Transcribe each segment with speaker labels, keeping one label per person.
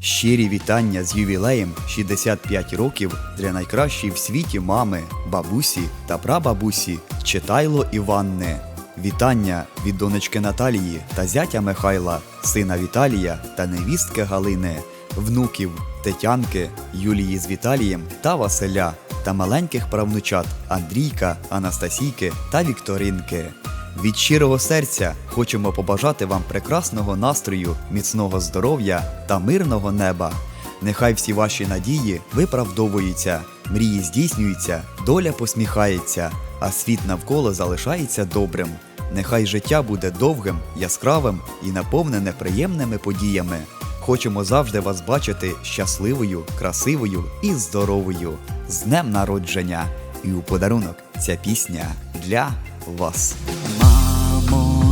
Speaker 1: Щирі вітання з ювілеєм 65 років для найкращої в світі мами, бабусі та прабабусі Читайло Іванни. Вітання від донечки Наталії та зятя Михайла, сина Віталія та невістки Галини, внуків Тетянки, Юлії з Віталієм та Василя та маленьких правнучат Андрійка, Анастасійки та Вікторинки. Від щирого серця хочемо побажати вам прекрасного настрою, міцного здоров'я та мирного неба. Нехай всі ваші надії виправдовуються, мрії здійснюються, доля посміхається, а світ навколо залишається добрим. Нехай життя буде довгим, яскравим і наповнене приємними подіями. Хочемо завжди вас бачити щасливою, красивою і здоровою. З днем народження! І у подарунок ця пісня для вас.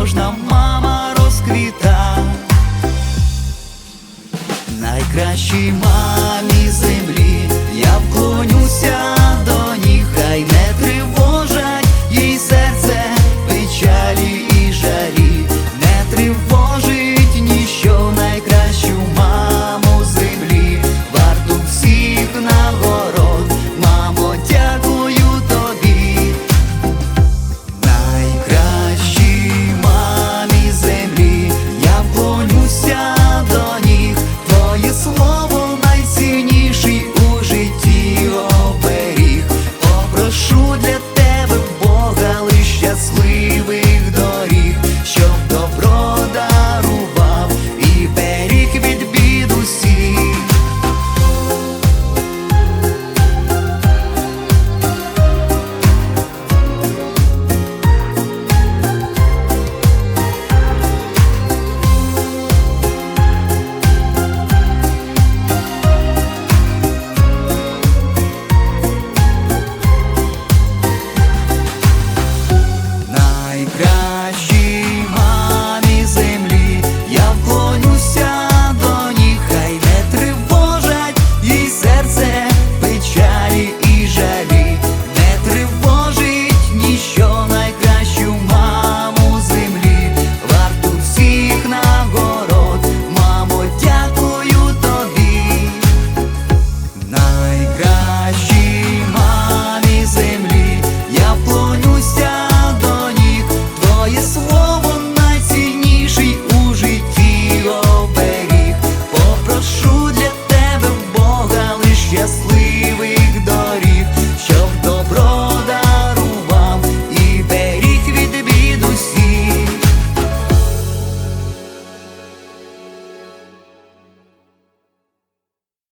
Speaker 1: кожна мама розквіта. Найкращій мамі землі